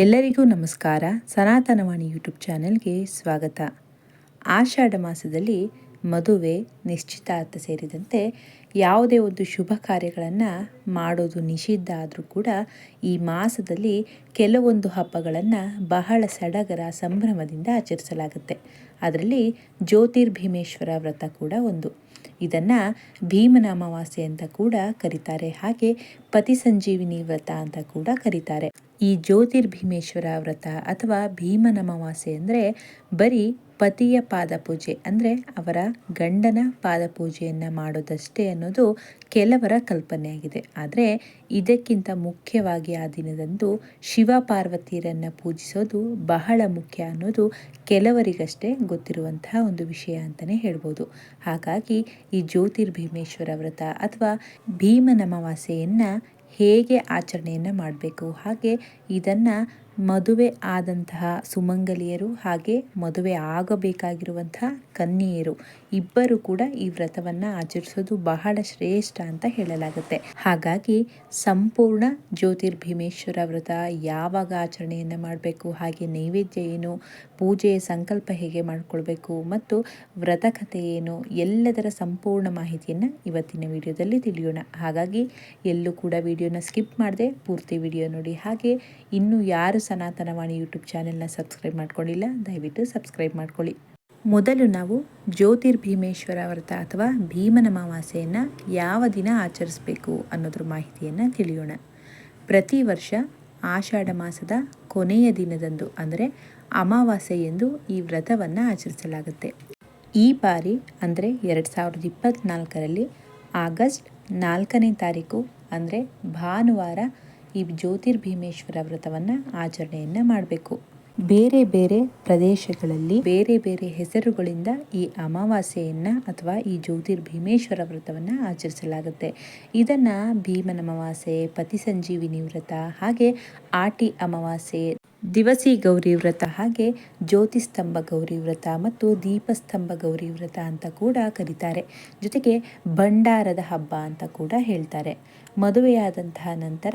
ಎಲ್ಲರಿಗೂ ನಮಸ್ಕಾರ. ಸನಾತನವಾಣಿ ಯೂಟ್ಯೂಬ್ ಚಾನೆಲ್ಗೆ ಸ್ವಾಗತ. ಆಷಾಢ ಮಾಸದಲ್ಲಿ ಮದುವೆ ನಿಶ್ಚಿತಾರ್ಥ ಸೇರಿದಂತೆ ಯಾವುದೇ ಒಂದು ಶುಭ ಕಾರ್ಯಗಳನ್ನು ಮಾಡೋದು ನಿಷಿದ್ಧ ಆದರೂ ಕೂಡ ಈ ಮಾಸದಲ್ಲಿ ಕೆಲವೊಂದು ಹಬ್ಬಗಳನ್ನು ಬಹಳ ಸಡಗರ ಸಂಭ್ರಮದಿಂದ ಆಚರಿಸಲಾಗುತ್ತೆ. ಅದರಲ್ಲಿ ಜ್ಯೋತಿರ್ಭೀಮೇಶ್ವರ ವ್ರತ ಕೂಡ ಒಂದು. ಇದನ್ನು ಭೀಮನ ಅಮಾವಾಸ್ಯೆ ಅಂತ ಕೂಡ ಕರೀತಾರೆ. ಹಾಗೆ ಪತಿ ಸಂಜೀವಿನಿ ವ್ರತ ಅಂತ ಕೂಡ ಕರೀತಾರೆ. ಈ ಜ್ಯೋತಿರ್ಭೀಮೇಶ್ವರ ವ್ರತ ಅಥವಾ ಭೀಮನ ಅಮಾವಾಸ್ಯೆ ಅಂದರೆ ಬರೀ ಪತಿಯ ಪಾದಪೂಜೆ ಅಂದರೆ ಅವರ ಗಂಡನ ಪಾದಪೂಜೆಯನ್ನು ಮಾಡೋದಷ್ಟೇ ಅನ್ನೋದು ಕೆಲವರ ಕಲ್ಪನೆಯಾಗಿದೆ ಆದರೆ ಇದಕ್ಕಿಂತ ಮುಖ್ಯವಾಗಿ ಆ ದಿನದಂದು ಶಿವ ಪಾರ್ವತಿಯರನ್ನು ಪೂಜಿಸೋದು ಬಹಳ ಮುಖ್ಯ ಅನ್ನೋದು ಕೆಲವರಿಗಷ್ಟೇ ಗೊತ್ತಿರುವಂತಹ ಒಂದು ವಿಷಯ ಅಂತಲೇ ಹೇಳ್ಬೋದು. ಹಾಗಾಗಿ ಈ ಜ್ಯೋತಿರ್ಭೀಮೇಶ್ವರ ವ್ರತ ಅಥವಾ ಭೀಮನ ಅಮಾವಾಸ್ಯೆಯನ್ನು ಹೇಗೆ ಆಚರಣೆಯನ್ನು ಮಾಡಬೇಕು? ಹಾಗೆ ಇದನ್ನು ಮದುವೆ ಆದಂತಹ ಸುಮಂಗಲಿಯರು ಹಾಗೆ ಮದುವೆ ಆಗಬೇಕಾಗಿರುವಂತಹ ಕನ್ಯೆಯರು ಇಬ್ಬರು ಕೂಡ ಈ ವ್ರತವನ್ನು ಆಚರಿಸೋದು ಬಹಳ ಶ್ರೇಷ್ಠ ಅಂತ ಹೇಳಲಾಗುತ್ತೆ. ಹಾಗಾಗಿ ಸಂಪೂರ್ಣ ಜ್ಯೋತಿರ್ಭೀಮೇಶ್ವರ ವ್ರತ ಯಾವಾಗ ಆಚರಣೆಯನ್ನು ಮಾಡಬೇಕು, ಹಾಗೆ ನೈವೇದ್ಯ ಏನು, ಪೂಜೆಯ ಸಂಕಲ್ಪ ಹೇಗೆ ಮಾಡಿಕೊಳ್ಬೇಕು ಮತ್ತು ವ್ರತ ಕಥೆ ಏನು, ಎಲ್ಲದರ ಸಂಪೂರ್ಣ ಮಾಹಿತಿಯನ್ನು ಇವತ್ತಿನ ವಿಡಿಯೋದಲ್ಲಿ ತಿಳಿಯೋಣ. ಹಾಗಾಗಿ ಎಲ್ಲೂ ಕೂಡ ವಿಡಿಯೋನ ಸ್ಕಿಪ್ ಮಾಡದೆ ಪೂರ್ತಿ ವಿಡಿಯೋ ನೋಡಿ. ಹಾಗೆ ಇನ್ನು ಯಾರು ಸನಾತನವಾಣಿ ಯೂಟ್ಯೂಬ್ ಚಾನೆಲ್ನ ಸಬ್ಸ್ಕ್ರೈಬ್ ಮಾಡ್ಕೊಂಡಿಲ್ಲ, ದಯವಿಟ್ಟು ಸಬ್ಸ್ಕ್ರೈಬ್ ಮಾಡ್ಕೊಳ್ಳಿ. ಮೊದಲು ನಾವು ಜ್ಯೋತಿರ್ಭೀಮೇಶ್ವರ ವ್ರತ ಅಥವಾ ಭೀಮನ ಅಮಾವಾಸ್ಯೆಯನ್ನು ಯಾವ ದಿನ ಆಚರಿಸಬೇಕು ಅನ್ನೋದ್ರ ಮಾಹಿತಿಯನ್ನು ತಿಳಿಯೋಣ. ಪ್ರತಿ ವರ್ಷ ಆಷಾಢ ಮಾಸದ ಕೊನೆಯ ದಿನದಂದು ಅಂದರೆ ಅಮಾವಾಸ್ಯೆ ಎಂದು ಈ ವ್ರತವನ್ನು ಆಚರಿಸಲಾಗುತ್ತೆ. ಈ ಬಾರಿ ಅಂದರೆ ಎರಡು ಸಾವಿರದ ಇಪ್ಪತ್ತ್ನಾಲ್ಕರಲ್ಲಿ ಆಗಸ್ಟ್ ನಾಲ್ಕನೇ ತಾರೀಕು ಅಂದರೆ ಭಾನುವಾರ ಈ ಜ್ಯೋತಿರ್ಭೀಮೇಶ್ವರ ವ್ರತವನ್ನು ಆಚರಣೆಯನ್ನು ಮಾಡಬೇಕು. ಬೇರೆ ಬೇರೆ ಪ್ರದೇಶಗಳಲ್ಲಿ ಬೇರೆ ಬೇರೆ ಹೆಸರುಗಳಿಂದ ಈ ಅಮಾವಾಸ್ಯೆಯನ್ನು ಅಥವಾ ಈ ಜ್ಯೋತಿರ್ಭೀಮೇಶ್ವರ ವ್ರತವನ್ನು ಆಚರಿಸಲಾಗುತ್ತೆ. ಇದನ್ನು ಭೀಮನ ಅಮಾವಾಸ್ಯೆ ಪತಿ ಸಂಜೀವಿನಿ ವ್ರತ, ಹಾಗೆ ಆಟಿ ಅಮಾವಾಸ್ಯೆ, ದಿವಸಿ ಗೌರಿ ವ್ರತ, ಹಾಗೆ ಜ್ಯೋತಿಸ್ತಂಭ ಗೌರಿ ವ್ರತ ಮತ್ತು ದೀಪಸ್ತಂಭ ಗೌರಿ ವ್ರತ ಅಂತ ಕೂಡ ಕರೀತಾರೆ. ಜೊತೆಗೆ ಭಂಡಾರದ ಹಬ್ಬ ಅಂತ ಕೂಡ ಹೇಳ್ತಾರೆ. ಮದುವೆಯಾದಂತಹ ನಂತರ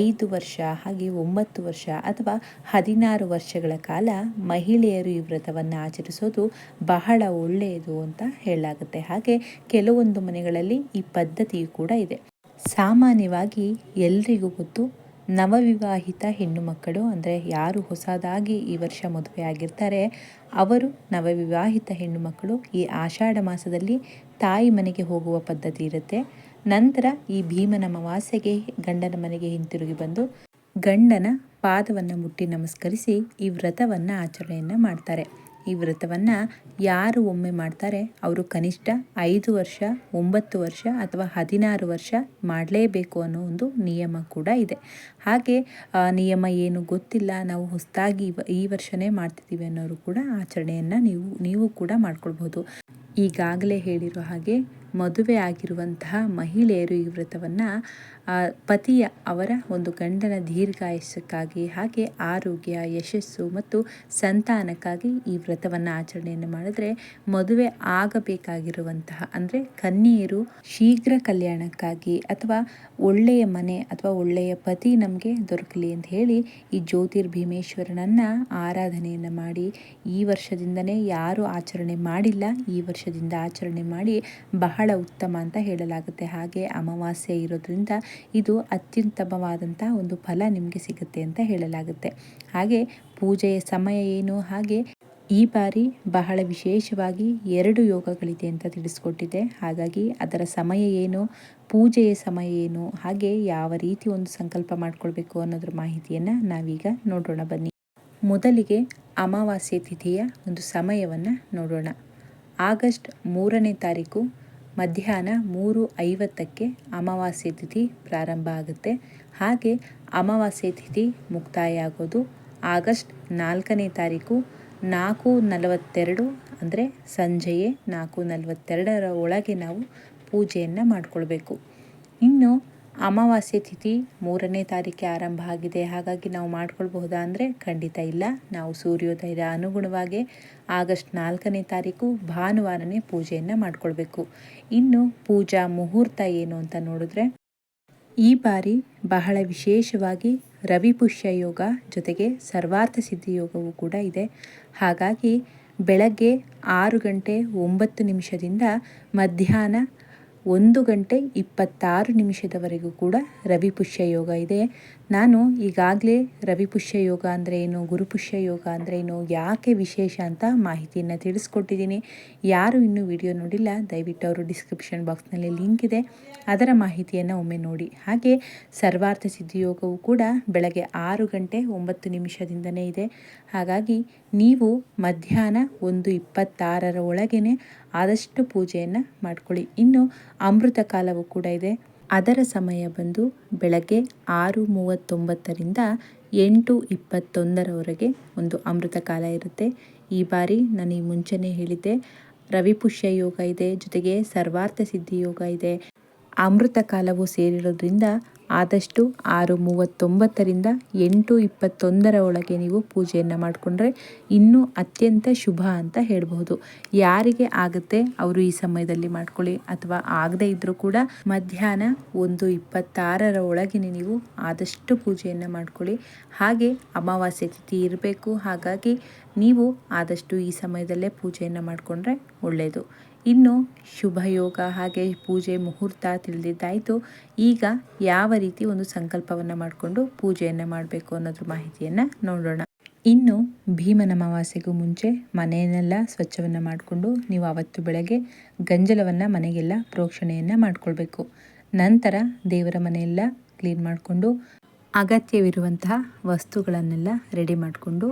ಐದು ವರ್ಷ, ಹಾಗೆ ಒಂಬತ್ತು ವರ್ಷ ಅಥವಾ ಹದಿನಾರು ವರ್ಷಗಳ ಕಾಲ ಮಹಿಳೆಯರು ಈ ವ್ರತವನ್ನು ಆಚರಿಸೋದು ಬಹಳ ಒಳ್ಳೆಯದು ಅಂತ ಹೇಳಲಾಗುತ್ತೆ. ಹಾಗೆ ಕೆಲವೊಂದು ಮನೆಗಳಲ್ಲಿ ಈ ಪದ್ಧತಿಯು ಕೂಡ ಇದೆ. ಸಾಮಾನ್ಯವಾಗಿ ಎಲ್ರಿಗೂ ಗೊತ್ತು, ನವವಿವಾಹಿತ ಹೆಣ್ಣು ಮಕ್ಕಳು ಅಂದರೆ ಯಾರು ಹೊಸದಾಗಿ ಈ ವರ್ಷ ಮದುವೆ ಆಗಿರ್ತಾರೆ, ಅವರು ನವವಿವಾಹಿತ ಹೆಣ್ಣು ಮಕ್ಕಳು ಈ ಆಷಾಢ ಮಾಸದಲ್ಲಿ ತಾಯಿ ಮನೆಗೆ ಹೋಗುವ ಪದ್ಧತಿ ಇರುತ್ತೆ. ನಂತರ ಈ ಭೀಮನ ಅಮಾವಾಸ್ಯೆಗೆ ಗಂಡನ ಮನೆಗೆ ಹಿಂತಿರುಗಿ ಬಂದು ಗಂಡನ ಪಾದವನ್ನು ಮುಟ್ಟಿ ನಮಸ್ಕರಿಸಿ ಈ ವ್ರತವನ್ನು ಆಚರಣೆಯನ್ನು ಮಾಡ್ತಾರೆ. ಈ ವ್ರತವನ್ನು ಯಾರು ಒಮ್ಮೆ ಮಾಡ್ತಾರೆ? ಅವರು ಕನಿಷ್ಠ ಐದು ವರ್ಷ, ಒಂಬತ್ತು ವರ್ಷ ಅಥವಾ ಹದಿನಾರು ವರ್ಷ ಮಾಡಲೇಬೇಕು ಅನ್ನೋ ಒಂದು ನಿಯಮ ಕೂಡ ಇದೆ. ಹಾಗೆ ನಿಯಮ ಏನು ಗೊತ್ತಿಲ್ಲ, ನಾವು ಹೊಸದಾಗಿ ಈ ವರ್ಷನೇ ಮಾಡ್ತಿದ್ದೀವಿ ಅನ್ನೋರು ಕೂಡ ಆಚರಣೆಯನ್ನು ನೀವು ನೀವು ಕೂಡ ಮಾಡ್ಕೊಳ್ಬೋದು ಈಗಾಗಲೇ ಹೇಳಿರೋ ಹಾಗೆ ಮದುವೆ ಆಗಿರುವಂತಹ ಮಹಿಳೆಯರು ಈ ವ್ರತವನ್ನು ಪತಿಯ ಅವರ ಒಂದು ಗಂಡನ ದೀರ್ಘಾಯಸ್ಸಕ್ಕಾಗಿ ಹಾಗೆ ಆರೋಗ್ಯ, ಯಶಸ್ಸು ಮತ್ತು ಸಂತಾನಕ್ಕಾಗಿ ಈ ವ್ರತವನ್ನು ಆಚರಣೆಯನ್ನು ಮಾಡಿದ್ರೆ ಮದುವೆ ಆಗಬೇಕಾಗಿರುವಂತಹ, ಅಂದರೆ ಕನ್ಯೆಯರು ಶೀಘ್ರ ಕಲ್ಯಾಣಕ್ಕಾಗಿ ಅಥವಾ ಒಳ್ಳೆಯ ಮನೆ ಅಥವಾ ಒಳ್ಳೆಯ ಪತಿ ನಮಗೆ ದೊರಕಲಿ ಅಂತ ಹೇಳಿ ಈ ಜ್ಯೋತಿರ್ಭೀಮೇಶ್ವರನನ್ನು ಆರಾಧನೆಯನ್ನು ಮಾಡಿ, ಈ ವರ್ಷದಿಂದನೇ ಯಾರು ಆಚರಣೆ ಮಾಡಿಲ್ಲ, ಈ ವರ್ಷದಿಂದ ಆಚರಣೆ ಮಾಡಿ ಬಹಳ ಉತ್ತಮ ಅಂತ ಹೇಳಲಾಗುತ್ತೆ. ಹಾಗೆ ಅಮಾವಾಸ್ಯೆ ಇರೋದ್ರಿಂದ ಇದು ಅತ್ಯುತ್ತಮವಾದಂಥ ಒಂದು ಫಲ ನಿಮಗೆ ಸಿಗುತ್ತೆ ಅಂತ ಹೇಳಲಾಗುತ್ತೆ. ಹಾಗೆ ಪೂಜೆಯ ಸಮಯ ಏನು? ಹಾಗೆ ಈ ಬಾರಿ ಬಹಳ ವಿಶೇಷವಾಗಿ ಎರಡು ಯೋಗಗಳಿದೆ ಅಂತ ತಿಳಿಸ್ಕೊಟ್ಟಿದೆ. ಹಾಗಾಗಿ ಅದರ ಸಮಯ ಏನು? ಪೂಜೆಯ ಸಮಯ ಏನು? ಹಾಗೆ ಯಾವ ರೀತಿ ಒಂದು ಸಂಕಲ್ಪ ಮಾಡಿಕೊಳ್ಬೇಕು ಅನ್ನೋದ್ರ ಮಾಹಿತಿಯನ್ನು ನಾವೀಗ ನೋಡೋಣ ಬನ್ನಿ. ಮೊದಲಿಗೆ ಅಮಾವಾಸ್ಯೆ ತಿಥಿಯ ಒಂದು ಸಮಯವನ್ನು ನೋಡೋಣ. ಆಗಸ್ಟ್ ಮೂರನೇ ತಾರೀಕು ಮಧ್ಯಾಹ್ನ ಮೂರು ಐವತ್ತಕ್ಕೆ ಅಮಾವಾಸ್ಯೆ ತಿಥಿ ಪ್ರಾರಂಭ ಆಗುತ್ತೆ. ಹಾಗೆ ಅಮಾವಾಸ್ಯೆ ತಿಥಿ ಮುಕ್ತಾಯ ಆಗೋದು ಆಗಸ್ಟ್ ನಾಲ್ಕನೇ ತಾರೀಕು ನಾಲ್ಕು ನಲವತ್ತೆರಡು ಅಂದರೆ ಸಂಜೆಯೇ ನಾಲ್ಕು ನಲವತ್ತೆರಡರ ಒಳಗೆ ನಾವು ಪೂಜೆಯನ್ನು ಮಾಡಿಕೊಳ್ಬೇಕು. ಇನ್ನು ಅಮಾವಾಸ್ಯೆ ತಿಥಿ ಮೂರನೇ ತಾರೀಕೆ ಆರಂಭ ಆಗಿದೆ. ಹಾಗಾಗಿ ನಾವು ಮಾಡ್ಕೊಳ್ಬಹುದಾ ಅಂದರೆ ಖಂಡಿತ ಇಲ್ಲ. ನಾವು ಸೂರ್ಯೋದಯದ ಅನುಗುಣವಾಗಿ ಆಗಸ್ಟ್ ನಾಲ್ಕನೇ ತಾರೀಕು ಭಾನುವಾರನೇ ಪೂಜೆಯನ್ನು ಮಾಡಿಕೊಳ್ಬೇಕು. ಇನ್ನು ಪೂಜಾ ಮುಹೂರ್ತ ಏನು ಅಂತ ನೋಡಿದ್ರೆ, ಈ ಬಾರಿ ಬಹಳ ವಿಶೇಷವಾಗಿ ರವಿ ಪುಷ್ಯ ಯೋಗ ಜೊತೆಗೆ ಸರ್ವಾರ್ಥ ಸಿದ್ಧಿ ಯೋಗವೂ ಕೂಡ ಇದೆ. ಹಾಗಾಗಿ ಬೆಳಗ್ಗೆ ಆರು ಗಂಟೆ ಒಂಬತ್ತು ನಿಮಿಷದಿಂದ ಮಧ್ಯಾಹ್ನ ಒಂದು ಗಂಟೆ ಇಪ್ಪತ್ತಾರು ನಿಮಿಷದವರೆಗೂ ಕೂಡ ರವಿಪುಷ್ಯ ಯೋಗ ಇದೆ. ನಾನು ಈಗಾಗಲೇ ರವಿಪುಷ್ಯ ಯೋಗ ಅಂದರೆ ಏನು ಗುರುಪುಷ್ಯ ಯೋಗ ಅಂದರೆ ಏನು, ಯಾಕೆ ವಿಶೇಷ ಅಂತ ಮಾಹಿತಿಯನ್ನು ತಿಳಿಸ್ಕೊಟ್ಟಿದ್ದೀನಿ. ಯಾರು ಇನ್ನೂ ವಿಡಿಯೋ ನೋಡಿಲ್ಲ, ದಯವಿಟ್ಟು ಅವರು ಡಿಸ್ಕ್ರಿಪ್ಷನ್ ಬಾಕ್ಸ್ನಲ್ಲಿ ಲಿಂಕ್ ಇದೆ. ಅದರ ಮಾಹಿತಿಯನ್ನು ಒಮ್ಮೆ ನೋಡಿ. ಹಾಗೆ ಸರ್ವಾರ್ಥ ಸಿದ್ಧಿ ಯೋಗವು ಕೂಡ ಬೆಳಗ್ಗೆ ಆರು ಗಂಟೆ ಒಂಬತ್ತು ನಿಮಿಷದಿಂದನೇ ಇದೆ. ಹಾಗಾಗಿ ನೀವು ಮಧ್ಯಾಹ್ನ ಒಂದು ಇಪ್ಪತ್ತಾರರ ಒಳಗೇ ಆದಷ್ಟು ಪೂಜೆಯನ್ನು ಮಾಡ್ಕೊಳ್ಳಿ. ಇನ್ನು ಅಮೃತ ಕಾಲವೂ ಕೂಡ ಇದೆ. ಅದರ ಸಮಯ ಬಂದು ಬೆಳಗ್ಗೆ ಆರು ಮೂವತ್ತೊಂಬತ್ತರಿಂದ ಎಂಟು ಇಪ್ಪತ್ತೊಂದರವರೆಗೆ ಒಂದು ಅಮೃತ ಕಾಲ ಇರುತ್ತೆ. ಈ ಬಾರಿ ನಾನು ಈ ಮುಂಚೆನೇ ಹೇಳಿದ್ದೆ, ರವಿಪುಷ್ಯ ಯೋಗ ಇದೆ, ಜೊತೆಗೆ ಸರ್ವಾರ್ಥ ಸಿದ್ಧಿ ಯೋಗ ಇದೆ. ಅಮೃತ ಕಾಲವು ಸೇರಿರೋದ್ರಿಂದ ಆದಷ್ಟು ಆರು ಮೂವತ್ತೊಂಬತ್ತರಿಂದ ಎಂಟು ಇಪ್ಪತ್ತೊಂದರ ಒಳಗೆ ನೀವು ಪೂಜೆಯನ್ನು ಮಾಡಿಕೊಂಡ್ರೆ ಇನ್ನೂ ಅತ್ಯಂತ ಶುಭ ಅಂತ ಹೇಳಬಹುದು. ಯಾರಿಗೆ ಆಗುತ್ತೆ ಅವರು ಈ ಸಮಯದಲ್ಲಿ ಮಾಡ್ಕೊಳ್ಳಿ. ಅಥವಾ ಆಗದೇ ಇದ್ದರೂ ಕೂಡ ಮಧ್ಯಾಹ್ನ ಒಂದು ಇಪ್ಪತ್ತಾರರ ಒಳಗೆ ನೀವು ಆದಷ್ಟು ಪೂಜೆಯನ್ನು ಮಾಡ್ಕೊಳ್ಳಿ. ಹಾಗೆ ಅಮಾವಾಸ್ಯೆ ತಿಥಿ ಇರಬೇಕು. ಹಾಗಾಗಿ ನೀವು ಆದಷ್ಟು ಈ ಸಮಯದಲ್ಲೇ ಪೂಜೆಯನ್ನು ಮಾಡಿಕೊಂಡ್ರೆ ಒಳ್ಳೆಯದು. ಇನ್ನು ಶುಭಯೋಗ ಹಾಗೆ ಪೂಜೆ ಮುಹೂರ್ತ ತಿಳಿದಿದ್ದಾಯಿತು. ಈಗ ಯಾವ ರೀತಿ ಒಂದು ಸಂಕಲ್ಪವನ್ನು ಮಾಡಿಕೊಂಡು ಪೂಜೆಯನ್ನು ಮಾಡಬೇಕು ಅನ್ನೋದ್ರ ಮಾಹಿತಿಯನ್ನು ನೋಡೋಣ. ಇನ್ನು ಭೀಮನ ಅಮಾವಾಸ್ಯೆಗೂ ಮುಂಚೆ ಮನೆಯನ್ನೆಲ್ಲ ಸ್ವಚ್ಛವನ್ನು ಮಾಡಿಕೊಂಡು ನೀವು ಅವತ್ತು ಬೆಳಗ್ಗೆ ಗಂಜಲವನ್ನು ಮನೆಗೆಲ್ಲ ಪ್ರೋಕ್ಷಣೆಯನ್ನು ಮಾಡಿಕೊಳ್ಬೇಕು. ನಂತರ ದೇವರ ಮನೆಯೆಲ್ಲ ಕ್ಲೀನ್ ಮಾಡಿಕೊಂಡು ಅಗತ್ಯವಿರುವಂತಹ ವಸ್ತುಗಳನ್ನೆಲ್ಲ ರೆಡಿ ಮಾಡಿಕೊಂಡು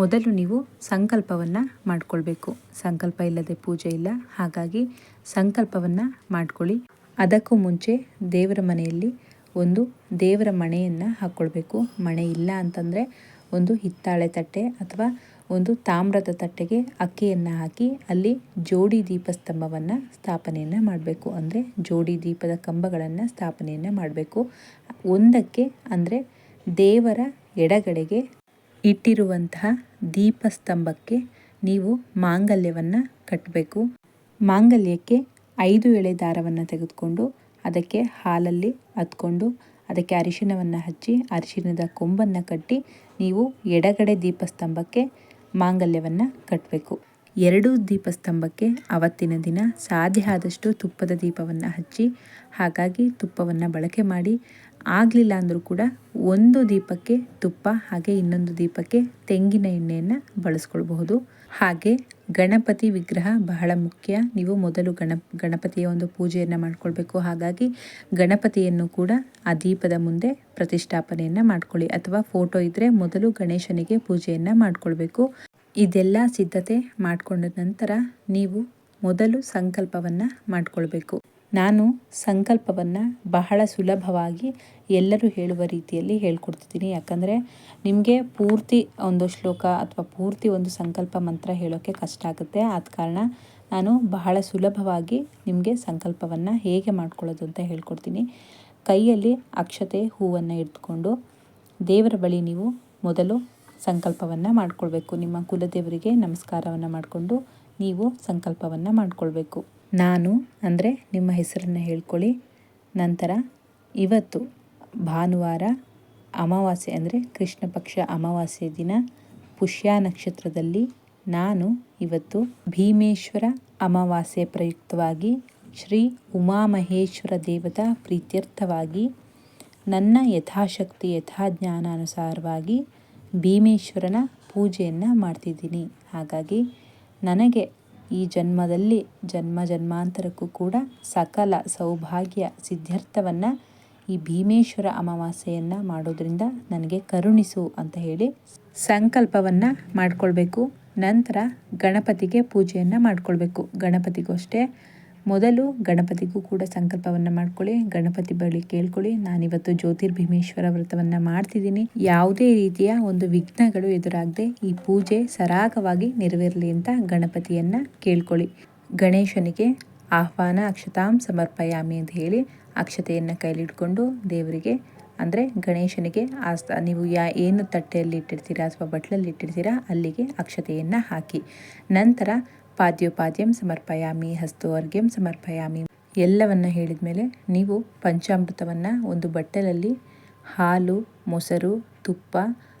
ಮೊದಲು ನೀವು ಸಂಕಲ್ಪವನ್ನು ಮಾಡಿಕೊಳ್ಬೇಕು. ಸಂಕಲ್ಪ ಇಲ್ಲದೆ ಪೂಜೆ ಇಲ್ಲ. ಹಾಗಾಗಿ ಸಂಕಲ್ಪವನ್ನು ಮಾಡಿಕೊಳ್ಳಿ. ಅದಕ್ಕೂ ಮುಂಚೆ ದೇವರ ಮನೆಯಲ್ಲಿ ಒಂದು ದೇವರ ಮಣೆಯನ್ನು ಹಾಕ್ಕೊಳ್ಬೇಕು. ಮಣೆ ಇಲ್ಲ ಅಂತಂದರೆ ಒಂದು ಹಿತ್ತಾಳೆ ತಟ್ಟೆ ಅಥವಾ ಒಂದು ತಾಮ್ರದ ತಟ್ಟೆಗೆ ಅಕ್ಕಿಯನ್ನು ಹಾಕಿ ಅಲ್ಲಿ ಜೋಡಿ ದೀಪಸ್ತಂಭವನ್ನು ಸ್ಥಾಪನೆಯನ್ನು ಮಾಡಬೇಕು. ಅಂದರೆ ಜೋಡಿ ದೀಪದ ಕಂಬಗಳನ್ನು ಸ್ಥಾಪನೆಯನ್ನು ಮಾಡಬೇಕು. ಒಂದಕ್ಕೆ ಅಂದರೆ ದೇವರ ಎಡಗಡೆಗೆ ಇಟ್ಟಿರುವಂತಹ ದೀಪಸ್ತಂಭಕ್ಕೆ ನೀವು ಮಾಂಗಲ್ಯವನ್ನು ಕಟ್ಟಬೇಕು ಮಾಂಗಲ್ಯಕ್ಕೆ ಐದು ಎಳೆ ದಾರವನ್ನು ತೆಗೆದುಕೊಂಡು ಅದಕ್ಕೆ ಹಾಲಲ್ಲಿ ಹತ್ಕೊಂಡು ಅದಕ್ಕೆ ಅರಿಶಿಣವನ್ನು ಹಚ್ಚಿ, ಅರಿಶಿಣದ ಕೊಂಬನ್ನು ಕಟ್ಟಿ ನೀವು ಎಡಗಡೆ ದೀಪಸ್ತಂಭಕ್ಕೆ ಮಾಂಗಲ್ಯವನ್ನು ಕಟ್ಟಬೇಕು ಎರಡೂ ದೀಪಸ್ತಂಭಕ್ಕೆ ಅವತ್ತಿನ ದಿನ ಸಾಧ್ಯ ಆದಷ್ಟು ತುಪ್ಪದ ದೀಪವನ್ನು ಹಚ್ಚಿ, ಹಾಗಾಗಿ ತುಪ್ಪವನ್ನು ಬಳಕೆ ಮಾಡಿ ಆಗಲಿಲ್ಲ ಅಂದರೂ ಕೂಡ ಒಂದು ದೀಪಕ್ಕೆ ತುಪ್ಪ ಹಾಗೆ ಇನ್ನೊಂದು ದೀಪಕ್ಕೆ ತೆಂಗಿನ ಎಣ್ಣೆಯನ್ನು ಬಳಸ್ಕೊಳ್ಬಹುದು. ಹಾಗೆ ಗಣಪತಿ ವಿಗ್ರಹ ಬಹಳ ಮುಖ್ಯ. ನೀವು ಮೊದಲು ಗಣ, ಗಣಪತಿಯ ಒಂದು ಪೂಜೆಯನ್ನು ಮಾಡಿಕೊಳ್ಬೇಕು. ಹಾಗಾಗಿ ಗಣಪತಿಯನ್ನು ಕೂಡ ಆ ದೀಪದ ಮುಂದೆ ಪ್ರತಿಷ್ಠಾಪನೆಯನ್ನು ಮಾಡ್ಕೊಳ್ಳಿ. ಅಥವಾ ಫೋಟೋ ಇದ್ದರೆ ಮೊದಲು ಗಣೇಶನಿಗೆ ಪೂಜೆಯನ್ನು ಮಾಡಿಕೊಳ್ಬೇಕು. ಇದೆಲ್ಲ ಸಿದ್ಧತೆ ಮಾಡಿಕೊಂಡ ನಂತರ ನೀವು ಮೊದಲು ಸಂಕಲ್ಪವನ್ನು ಮಾಡಿಕೊಳ್ಬೇಕು. ನಾನು ಸಂಕಲ್ಪವನ್ನು ಬಹಳ ಸುಲಭವಾಗಿ ಎಲ್ಲರೂ ಹೇಳುವ ರೀತಿಯಲ್ಲಿ ಹೇಳ್ಕೊಡ್ತಿದ್ದೀನಿ. ಯಾಕಂದರೆ ನಿಮಗೆ ಪೂರ್ತಿ ಒಂದು ಶ್ಲೋಕ ಅಥವಾ ಪೂರ್ತಿ ಒಂದು ಸಂಕಲ್ಪ ಮಂತ್ರ ಹೇಳೋಕ್ಕೆ ಕಷ್ಟ ಆಗುತ್ತೆ. ಆದ ಕಾರಣ ನಾನು ಬಹಳ ಸುಲಭವಾಗಿ ನಿಮಗೆ ಸಂಕಲ್ಪವನ್ನು ಹೇಗೆ ಮಾಡ್ಕೊಳ್ಳೋದು ಅಂತ ಹೇಳ್ಕೊಡ್ತೀನಿ. ಕೈಯಲ್ಲಿ ಅಕ್ಷತೆ ಹೂವನ್ನು ಇಟ್ಕೊಂಡು ದೇವರ ಬಳಿ ನೀವು ಮೊದಲು ಸಂಕಲ್ಪವನ್ನು ಮಾಡಿಕೊಳ್ಬೇಕು. ನಿಮ್ಮ ಕುಲದೇವರಿಗೆ ನಮಸ್ಕಾರವನ್ನು ಮಾಡಿಕೊಂಡು ನೀವು ಸಂಕಲ್ಪವನ್ನು ಮಾಡಿಕೊಳ್ಬೇಕು. ನಾನು, ಅಂದರೆ ನಿಮ್ಮ ಹೆಸರನ್ನು ಹೇಳ್ಕೊಳ್ಳಿ. ನಂತರ, ಇವತ್ತು ಭಾನುವಾರ ಅಮಾವಾಸ್ಯೆ, ಅಂದರೆ ಕೃಷ್ಣ ಪಕ್ಷ ಅಮಾವಾಸ್ಯೆ ದಿನ, ಪುಷ್ಯ ನಕ್ಷತ್ರದಲ್ಲಿ ನಾನು ಇವತ್ತು ಭೀಮೇಶ್ವರ ಅಮಾವಾಸ್ಯೆ ಪ್ರಯುಕ್ತವಾಗಿ ಶ್ರೀ ಉಮಾಮಹೇಶ್ವರ ದೇವತಾ ಪ್ರೀತ್ಯರ್ಥವಾಗಿ ನನ್ನ ಯಥಾಶಕ್ತಿ, ಯಥಾಜ್ಞಾನಾನುಸಾರವಾಗಿ ಭೀಮೇಶ್ವರನ ಪೂಜೆಯನ್ನು ಮಾಡ್ತಿದ್ದೀನಿ. ಹಾಗಾಗಿ ನನಗೆ ಈ ಜನ್ಮದಲ್ಲಿ ಜನ್ಮ ಜನ್ಮಾಂತರಕ್ಕೂ ಕೂಡ ಸಕಲ ಸೌಭಾಗ್ಯ ಸಿದ್ಧಾರ್ಥವನ್ನು ಈ ಭೀಮೇಶ್ವರ ಅಮಾವಾಸ್ಯೆಯನ್ನು ಮಾಡೋದ್ರಿಂದ ನನಗೆ ಕರುಣಿಸು ಅಂತ ಹೇಳಿ ಸಂಕಲ್ಪವನ್ನು ಮಾಡಿಕೊಳ್ಬೇಕು. ನಂತರ ಗಣಪತಿಗೆ ಪೂಜೆಯನ್ನು ಮಾಡಿಕೊಳ್ಬೇಕು. ಗಣಪತಿಗೂ ಅಷ್ಟೇ. ಮೊದಲು ಗಣಪತಿಗೂ ಕೂಡ ಸಂಕಲ್ಪವನ್ನು ಮಾಡ್ಕೊಳ್ಳಿ. ಗಣಪತಿ ಬಳಿ ಕೇಳ್ಕೊಳ್ಳಿ. ನಾನಿವತ್ತು ಜ್ಯೋತಿರ್ಭೀಮೇಶ್ವರ ವ್ರತವನ್ನು ಮಾಡ್ತಿದ್ದೀನಿ. ಯಾವುದೇ ರೀತಿಯ ಒಂದು ವಿಘ್ನಗಳು ಎದುರಾಗದೆ ಈ ಪೂಜೆ ಸರಾಗವಾಗಿ ನೆರವೇರಲಿ ಅಂತ ಗಣಪತಿಯನ್ನು ಕೇಳ್ಕೊಳ್ಳಿ. ಗಣೇಶನಿಗೆ ಆಹ್ವಾನ ಅಕ್ಷತಾಂ ಸಮರ್ಪಯಾಮಿ ಅಂತ ಹೇಳಿ ಅಕ್ಷತೆಯನ್ನು ಕೈಲಿಟ್ಕೊಂಡು ದೇವರಿಗೆ, ಅಂದರೆ ಗಣೇಶನಿಗೆ ಆ ನೀವು ಯಾ, ಏನು ತಟ್ಟೆಯಲ್ಲಿ ಇಟ್ಟಿರ್ತೀರಾ ಅಥವಾ ಬಟ್ಲಲ್ಲಿ ಇಟ್ಟಿರ್ತೀರಾ ಅಲ್ಲಿಗೆ ಅಕ್ಷತೆಯನ್ನು ಹಾಕಿ. ನಂತರ ಪಾದ್ಯೋಪಾದ್ಯಂ ಸಮರ್ಪಯಾಮಿ ಹಸ್ತೋರ್ಘ್ಯಂ ಸಮರ್ಪಯಾಮಿ. ಎಲ್ಲವನ್ನ ಹೇಳಿದ ಮೇಲೆ ನೀವು ಪಂಚಾಮೃತವನ್ನು ಒಂದು ಬಟ್ಟಲಲ್ಲಿ ಹಾಲು, ಮೊಸರು, ತುಪ್ಪ,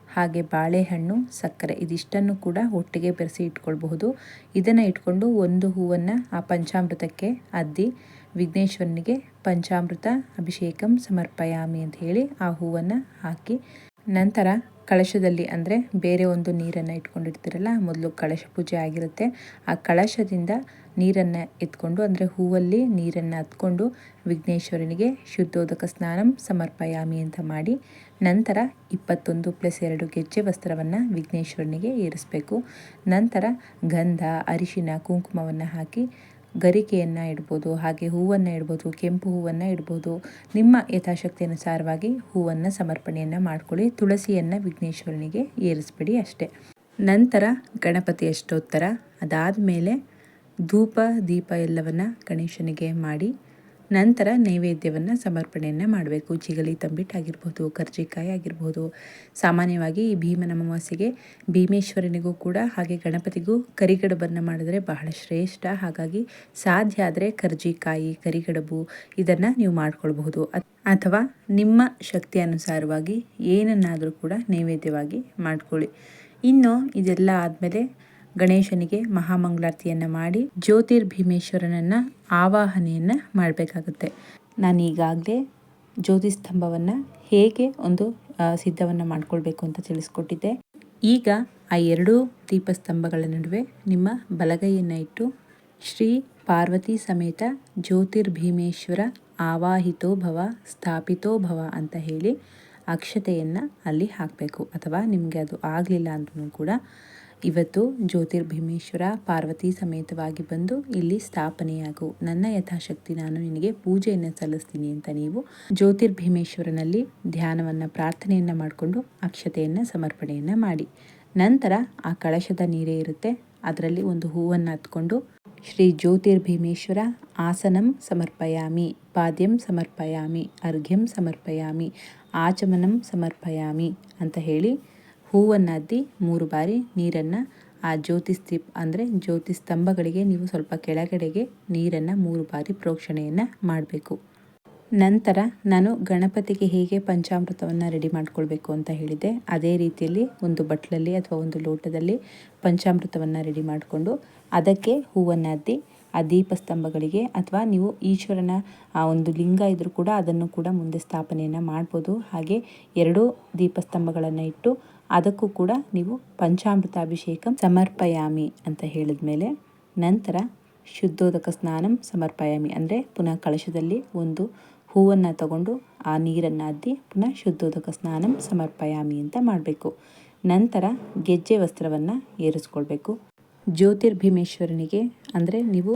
ಹಾಗೆ ಬಾಳೆಹಣ್ಣು, ಸಕ್ಕರೆ ಇದಿಷ್ಟನ್ನು ಕೂಡ ಒಟ್ಟಿಗೆ ಬೆರೆಸಿ ಇಟ್ಕೊಳ್ಬಹುದು. ಇದನ್ನು ಇಟ್ಕೊಂಡು ಒಂದು ಹೂವನ್ನು ಆ ಪಂಚಾಮೃತಕ್ಕೆ ಅದ್ದಿ ವಿಘ್ನೇಶ್ವರನಿಗೆ ಪಂಚಾಮೃತ ಅಭಿಷೇಕಂ ಸಮರ್ಪಯಾಮಿ ಅಂತ ಹೇಳಿ ಆ ಹೂವನ್ನು ಹಾಕಿ ನಂತರ ಕಳಶದಲ್ಲಿ ಅಂದರೆ ಬೇರೆ ಒಂದು ನೀರನ್ನು ಇಟ್ಕೊಂಡಿರ್ತೀರಲ್ಲ, ಮೊದಲು ಕಳಶ ಪೂಜೆ ಆಗಿರುತ್ತೆ. ಆ ಕಳಶದಿಂದ ನೀರನ್ನು ಎತ್ಕೊಂಡು ಅಂದರೆ ಹೂವಲ್ಲಿ ನೀರನ್ನು ಹತ್ಕೊಂಡು ವಿಘ್ನೇಶ್ವರನಿಗೆ ಶುದ್ಧೋದಕ ಸ್ನಾನಂ ಸಮರ್ಪಯಾಮಿ ಅಂತ ಮಾಡಿ, ನಂತರ ಇಪ್ಪತ್ತೊಂದು ಪ್ಲಸ್ ಎರಡು ಗೆಜ್ಜೆ ವಸ್ತ್ರವನ್ನು ವಿಘ್ನೇಶ್ವರನಿಗೆ ಏರಿಸಬೇಕು. ನಂತರ ಗಂಧ, ಅರಿಶಿನ, ಕುಂಕುಮವನ್ನು ಹಾಕಿ ಗರಿಕೆಯನ್ನು ಇಡ್ಬೋದು, ಹಾಗೆ ಹೂವನ್ನು ಇಡ್ಬೋದು, ಕೆಂಪು ಹೂವನ್ನು ಇಡ್ಬೋದು. ನಿಮ್ಮ ಯಥಾಶಕ್ತಿ ಅನುಸಾರವಾಗಿ ಹೂವನ್ನು ಸಮರ್ಪಣೆಯನ್ನು ಮಾಡ್ಕೊಳ್ಳಿ. ತುಳಸಿಯನ್ನು ವಿಘ್ನೇಶ್ವರನಿಗೆ ಏರಿಸ್ಬಿಡಿ ಅಷ್ಟೇ. ನಂತರ ಗಣಪತಿ ಅಷ್ಟೋತ್ತರ. ಅದಾದ ಮೇಲೆ ಧೂಪ, ದೀಪ ಎಲ್ಲವನ್ನು ಗಣೇಶನಿಗೆ ಮಾಡಿ ನಂತರ ನೈವೇದ್ಯವನ್ನು ಸಮರ್ಪಣೆಯನ್ನು ಮಾಡಬೇಕು. ಜಿಗಲಿ ತಂಬಿಟ್ಟು ಆಗಿರ್ಬೋದು, ಕರ್ಜಿಕಾಯಿ ಆಗಿರ್ಬೋದು. ಸಾಮಾನ್ಯವಾಗಿ ಈ ಭೀಮನ ಅಮಾವಾಸ್ಯೆಗೆ ಭೀಮೇಶ್ವರನಿಗೂ ಕೂಡ ಹಾಗೆ ಗಣಪತಿಗೂ ಕರಿಗಡಬನ್ನು ಮಾಡಿದ್ರೆ ಬಹಳ ಶ್ರೇಷ್ಠ. ಹಾಗಾಗಿ ಸಾಧ್ಯ ಆದರೆ ಕರ್ಜಿಕಾಯಿ, ಕರಿಗಡಬು ಇದನ್ನು ನೀವು ಮಾಡ್ಕೊಳ್ಬಹುದು. ಅಥವಾ ನಿಮ್ಮ ಶಕ್ತಿ ಅನುಸಾರವಾಗಿ ಏನನ್ನಾದರೂ ಕೂಡ ನೈವೇದ್ಯವಾಗಿ ಮಾಡ್ಕೊಳ್ಳಿ. ಇನ್ನು ಇದೆಲ್ಲ ಆದಮೇಲೆ ಗಣೇಶನಿಗೆ ಮಹಾಮಂಗಳಾರತಿಯನ್ನು ಮಾಡಿ ಜ್ಯೋತಿರ್ಭೀಮೇಶ್ವರನನ್ನು ಆವಾಹನೆಯನ್ನು ಮಾಡಬೇಕಾಗುತ್ತೆ. ನಾನು ಈಗಾಗಲೇ ಜ್ಯೋತಿ ಸ್ತಂಭವನ್ನು ಹೇಗೆ ಒಂದು ಸಿದ್ಧವನ್ನು ಮಾಡಿಕೊಳ್ಬೇಕು ಅಂತ ತಿಳಿಸ್ಕೊಟ್ಟಿದ್ದೆ. ಈಗ ಆ ಎರಡೂ ದೀಪಸ್ತಂಭಗಳ ನಡುವೆ ನಿಮ್ಮ ಬಲಗೈಯನ್ನು ಇಟ್ಟು ಶ್ರೀ ಪಾರ್ವತಿ ಸಮೇತ ಜ್ಯೋತಿರ್ಭೀಮೇಶ್ವರ ಆವಾಹಿತೋ ಭವ ಸ್ಥಾಪಿತೋ ಭವ ಅಂತ ಹೇಳಿ ಅಕ್ಷತೆಯನ್ನು ಅಲ್ಲಿ ಹಾಕಬೇಕು. ಅಥವಾ ನಿಮಗೆ ಅದು ಆಗಲಿಲ್ಲ ಅಂದ್ರೂ ಕೂಡ ಇವತ್ತು ಜ್ಯೋತಿರ್ಭೀಮೇಶ್ವರ ಪಾರ್ವತಿ ಸಮೇತವಾಗಿ ಬಂದು ಇಲ್ಲಿ ಸ್ಥಾಪನೆಯಾಗು. ನನ್ನ ಯಥಾಶಕ್ತಿ ನಾನು ನಿನಗೆ ಪೂಜೆಯನ್ನು ಸಲ್ಲಿಸ್ತೀನಿ ಅಂತ ನೀವು ಜ್ಯೋತಿರ್ಭೀಮೇಶ್ವರನಲ್ಲಿ ಧ್ಯಾನವನ್ನು, ಪ್ರಾರ್ಥನೆಯನ್ನು ಮಾಡಿಕೊಂಡು ಅಕ್ಷತೆಯನ್ನು, ಸಮರ್ಪಣೆಯನ್ನು ಮಾಡಿ. ನಂತರ ಆ ಕಳಶದ ನೀರೇ ಇರುತ್ತೆ. ಅದರಲ್ಲಿ ಒಂದು ಹೂವನ್ನು ಹತ್ಕೊಂಡು ಶ್ರೀ ಜ್ಯೋತಿರ್ಭೀಮೇಶ್ವರ ಆಸನಂ ಸಮರ್ಪಯಾಮಿ, ಪಾದ್ಯಂ ಸಮರ್ಪಯಾಮಿ, ಅರ್ಘ್ಯಂ ಸಮರ್ಪಯಾಮಿ, ಆಚಮನಂ ಸಮರ್ಪಯಾಮಿ ಅಂತ ಹೇಳಿ ಹೂವನ್ನು ಅದ್ದಿ ಮೂರು ಬಾರಿ ನೀರನ್ನು ಆ ಜ್ಯೋತಿ ಸ್ತಿಪ್ ಅಂದರೆ ಜ್ಯೋತಿ ಸ್ತಂಭಗಳಿಗೆ ನೀವು ಸ್ವಲ್ಪ ಕೆಳಗಡೆಗೆ ನೀರನ್ನು ಮೂರು ಬಾರಿ ಪ್ರೋಕ್ಷಣೆಯನ್ನು ಮಾಡಬೇಕು. ನಂತರ ನಾನು ಗಣಪತಿಗೆ ಹೇಗೆ ಪಂಚಾಮೃತವನ್ನು ರೆಡಿ ಮಾಡಿಕೊಳ್ಬೇಕು ಅಂತ ಹೇಳಿದೆ ಅದೇ ರೀತಿಯಲ್ಲಿ ಒಂದು ಬಟ್ಲಲ್ಲಿ ಅಥವಾ ಒಂದು ಲೋಟದಲ್ಲಿ ಪಂಚಾಮೃತವನ್ನು ರೆಡಿ ಮಾಡಿಕೊಂಡು ಅದಕ್ಕೆ ಹೂವನ್ನು ಅದ್ದಿ ಆ ದೀಪಸ್ತಂಭಗಳಿಗೆ ಅಥವಾ ನೀವು ಈಶ್ವರನ ಆ ಒಂದು ಲಿಂಗ ಇದ್ದರೂ ಕೂಡ ಅದನ್ನು ಕೂಡ ಮುಂದೆ ಸ್ಥಾಪನೆಯನ್ನು ಮಾಡ್ಬೋದು. ಹಾಗೆ ಎರಡೂ ದೀಪಸ್ತಂಭಗಳನ್ನು ಇಟ್ಟು ಅದಕ್ಕೂ ಕೂಡ ನೀವು ಪಂಚಾಮೃತ ಅಭಿಷೇಕಂ ಸಮರ್ಪಯಾಮಿ ಅಂತ ಹೇಳಿದ ಮೇಲೆ ನಂತರ ಶುದ್ಧೋದಕ ಸ್ನಾನಂ ಸಮರ್ಪಯಾಮಿ. ಅಂದರೆ ಪುನಃ ಕಳಶದಲ್ಲಿ ಒಂದು ಹೂವನ್ನು ತಗೊಂಡು ಆ ನೀರನ್ನು ಅದ್ದಿ ಪುನಃ ಶುದ್ಧೋದಕ ಸ್ನಾನಂ ಸಮರ್ಪಯಾಮಿ ಅಂತ ಮಾಡಬೇಕು. ನಂತರ ಗೆಜ್ಜೆ ವಸ್ತ್ರವನ್ನು ಏರಿಸ್ಕೊಳ್ಬೇಕು. ಜ್ಯೋತಿರ್ಭೀಮೇಶ್ವರನಿಗೆ ಅಂದರೆ ನೀವು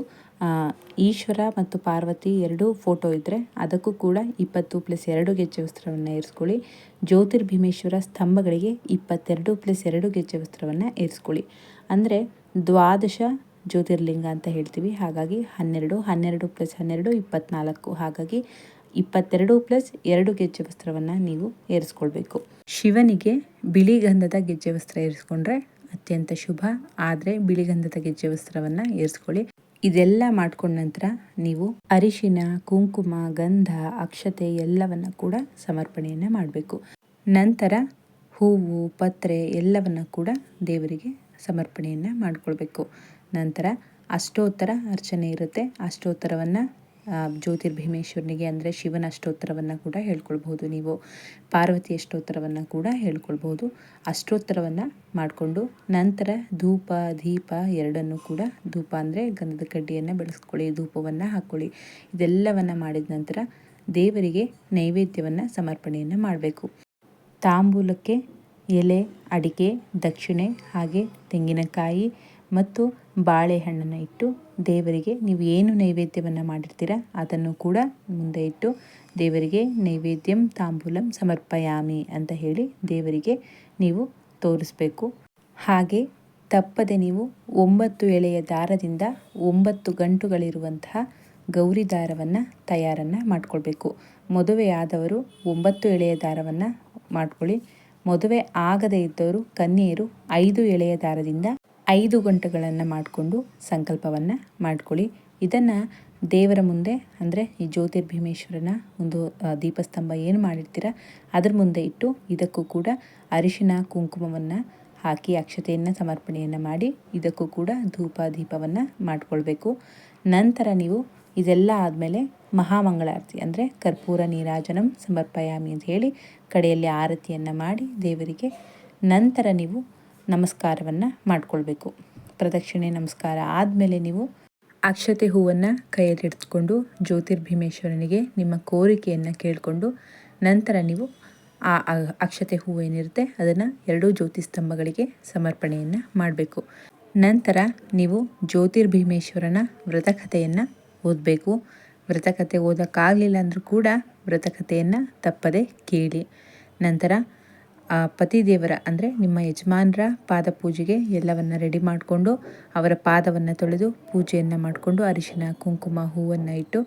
ಈಶ್ವರ ಮತ್ತು ಪಾರ್ವತಿ ಎರಡೂ ಫೋಟೋ ಇದ್ದರೆ ಅದಕ್ಕೂ ಕೂಡ ಇಪ್ಪತ್ತು ಪ್ಲಸ್ ಎರಡು ಗೆಜ್ಜೆ ವಸ್ತ್ರವನ್ನು ಇರಿಸ್ಕೊಳ್ಳಿ ಜ್ಯೋತಿರ್ಭೀಮೇಶ್ವರ ಸ್ತಂಭಗಳಿಗೆ ಇಪ್ಪತ್ತೆರಡು ಪ್ಲಸ್ ಎರಡು ಗೆಜ್ಜೆ ವಸ್ತ್ರವನ್ನು ಇರಿಸ್ಕೊಳ್ಳಿ ಅಂದರೆ ದ್ವಾದಶ ಜ್ಯೋತಿರ್ಲಿಂಗ ಅಂತ ಹೇಳ್ತೀವಿ. ಹಾಗಾಗಿ ಹನ್ನೆರಡು ಹನ್ನೆರಡು ಪ್ಲಸ್ ಹನ್ನೆರಡು, ಇಪ್ಪತ್ನಾಲ್ಕು. ಹಾಗಾಗಿ ಇಪ್ಪತ್ತೆರಡು ಪ್ಲಸ್ ಎರಡು ಗೆಜ್ಜೆ ವಸ್ತ್ರವನ್ನು ನೀವು ಏರಿಸ್ಕೊಳ್ಬೇಕು. ಶಿವನಿಗೆ ಬಿಳಿ ಗಂಧದ ಗೆಜ್ಜೆ ವಸ್ತ್ರ ಏರಿಸ್ಕೊಂಡ್ರೆ ಅತ್ಯಂತ ಶುಭ. ಆದರೆ ಬಿಳಿಗಂಧದ ಗೆಜ್ಜೆ ವಸ್ತ್ರವನ್ನು ಏರಿಸ್ಕೊಳ್ಳಿ. ಇದೆಲ್ಲ ಮಾಡ್ಕೊಂಡ ನಂತರ ನೀವು ಅರಿಶಿನ, ಕುಂಕುಮ, ಗಂಧ, ಅಕ್ಷತೆ ಎಲ್ಲವನ್ನ ಕೂಡ ಸಮರ್ಪಣೆಯನ್ನು ಮಾಡಬೇಕು. ನಂತರ ಹೂವು, ಪತ್ರೆ ಎಲ್ಲವನ್ನ ಕೂಡ ದೇವರಿಗೆ ಸಮರ್ಪಣೆಯನ್ನು ಮಾಡಿಕೊಳ್ಬೇಕು. ನಂತರ ಅಷ್ಟೋತ್ತರ ಅರ್ಚನೆ ಇರುತ್ತೆ. ಅಷ್ಟೋತ್ತರವನ್ನು ಜ್ಯೋತಿರ್ಭೀಮೇಶ್ವರನಿಗೆ ಅಂದರೆ ಶಿವನ ಅಷ್ಟೋತ್ತರವನ್ನು ಕೂಡ ಹೇಳ್ಕೊಳ್ಬಹುದು ನೀವು. ಪಾರ್ವತಿ ಅಷ್ಟೋತ್ತರವನ್ನು ಕೂಡ ಹೇಳ್ಕೊಳ್ಬಹುದು. ಅಷ್ಟೋತ್ತರವನ್ನು ಮಾಡಿಕೊಂಡು ನಂತರ ಧೂಪ, ದೀಪ ಎರಡನ್ನು ಕೂಡ ಧೂಪ ಅಂದರೆ ಗಂಧದ ಕಡ್ಡಿಯನ್ನು ಬೆಳೆಸ್ಕೊಳ್ಳಿ, ಧೂಪವನ್ನು ಹಾಕ್ಕೊಳ್ಳಿ ಇದೆಲ್ಲವನ್ನು ಮಾಡಿದ ನಂತರ ದೇವರಿಗೆ ನೈವೇದ್ಯವನ್ನು ಸಮರ್ಪಣೆಯನ್ನು ಮಾಡಬೇಕು. ತಾಂಬೂಲಕ್ಕೆ ಎಲೆ, ಅಡಿಕೆ, ದಕ್ಷಿಣೆ ಹಾಗೆ ತೆಂಗಿನಕಾಯಿ ಮತ್ತು ಬಾಳೆಹಣ್ಣನ್ನು ಇಟ್ಟು ದೇವರಿಗೆ ನೀವು ಏನು ನೈವೇದ್ಯವನ್ನು ಮಾಡಿರ್ತೀರ ಅದನ್ನು ಕೂಡ ಮುಂದೆ ಇಟ್ಟು ದೇವರಿಗೆ ನೈವೇದ್ಯಂ ತಾಂಬೂಲಂ ಸಮರ್ಪಯಾಮಿ ಅಂತ ಹೇಳಿ ದೇವರಿಗೆ ನೀವು ತೋರಿಸ್ಬೇಕು. ಹಾಗೆ ತಪ್ಪದೆ ನೀವು ಒಂಬತ್ತು ಎಳೆಯ ದಾರದಿಂದ ಒಂಬತ್ತು ಗಂಟುಗಳಿರುವಂತಹ ಗೌರಿ ದಾರವನ್ನು ತಯಾರನ್ನು ಮಾಡಿಕೊಳ್ಬೇಕು. ಮದುವೆ ಆದವರು ಒಂಬತ್ತು ಎಳೆಯ ದಾರವನ್ನು ಮಾಡ್ಕೊಳ್ಳಿ. ಮದುವೆ ಆಗದೇ ಇದ್ದವರು ಕನ್ಯೆಯರು ಐದು ಎಳೆಯ ದಾರದಿಂದ ಐದು ಗಂಟೆಗಳನ್ನು ಮಾಡಿಕೊಂಡು ಸಂಕಲ್ಪವನ್ನು ಮಾಡ್ಕೊಳ್ಳಿ. ಇದನ್ನು ದೇವರ ಮುಂದೆ, ಅಂದರೆ ಈ ಜ್ಯೋತಿರ್ಭೀಮೇಶ್ವರನ ಒಂದು ದೀಪಸ್ತಂಭ ಏನು ಮಾಡಿರ್ತೀರ, ಅದ್ರ ಮುಂದೆ ಇಟ್ಟು ಇದಕ್ಕೂ ಕೂಡ ಅರಿಶಿನ, ಕುಂಕುಮವನ್ನು ಹಾಕಿ ಅಕ್ಷತೆಯನ್ನು, ಸಮರ್ಪಣೆಯನ್ನು ಮಾಡಿ ಇದಕ್ಕೂ ಕೂಡ ಧೂಪ, ದೀಪವನ್ನು ಮಾಡಿಕೊಳ್ಬೇಕು. ನಂತರ ನೀವು ಇದೆಲ್ಲ ಆದಮೇಲೆ ಮಹಾಮಂಗಳಾರತಿ, ಅಂದರೆ ಕರ್ಪೂರ, ನೀರಾಜನಂ ಸಮರ್ಪಯಾಮಿ ಅಂತ ಹೇಳಿ ಕಡೆಯಲ್ಲಿ ಆರತಿಯನ್ನು ಮಾಡಿ ದೇವರಿಗೆ. ನಂತರ ನೀವು ನಮಸ್ಕಾರವನ್ನು ಮಾಡಿಕೊಳ್ಬೇಕು. ಪ್ರದಕ್ಷಿಣೆ ನಮಸ್ಕಾರ ಆದಮೇಲೆ ನೀವು ಅಕ್ಷತೆ ಹೂವನ್ನು ಕೈಯಲ್ಲಿ ಹಿಡಿದುಕೊಂಡು ಜ್ಯೋತಿರ್ಭೀಮೇಶ್ವರನಿಗೆ ನಿಮ್ಮ ಕೋರಿಕೆಯನ್ನು ಕೇಳಿಕೊಂಡು ನಂತರ ನೀವು ಆ ಅಕ್ಷತೆ ಹೂವು ಏನಿರುತ್ತೆ ಅದನ್ನು ಎರಡೂ ಜ್ಯೋತಿ ಸ್ತಂಭಗಳಿಗೆ ಸಮರ್ಪಣೆಯನ್ನು ಮಾಡಬೇಕು. ನಂತರ ನೀವು ಜ್ಯೋತಿರ್ಭೀಮೇಶ್ವರನ ವ್ರತಕಥೆಯನ್ನು ಓದಬೇಕು. ವ್ರತಕಥೆ ಓದೋಕ್ಕಾಗಲಿಲ್ಲ ಅಂದರೂ ಕೂಡ ವ್ರತಕಥೆಯನ್ನು ತಪ್ಪದೆ ಕೇಳಿ. ನಂತರ ಪತಿದೇವರ, ಅಂದರೆ ನಿಮ್ಮ ಯಜಮಾನರ ಪಾದ ಪೂಜೆಗೆ ಎಲ್ಲವನ್ನು ರೆಡಿ ಮಾಡಿಕೊಂಡು ಅವರ ಪಾದವನ್ನು ತೊಳೆದು ಪೂಜೆಯನ್ನು ಮಾಡಿಕೊಂಡು ಅರಿಶಿನ, ಕುಂಕುಮ, ಹೂವನ್ನು ಇಟ್ಟು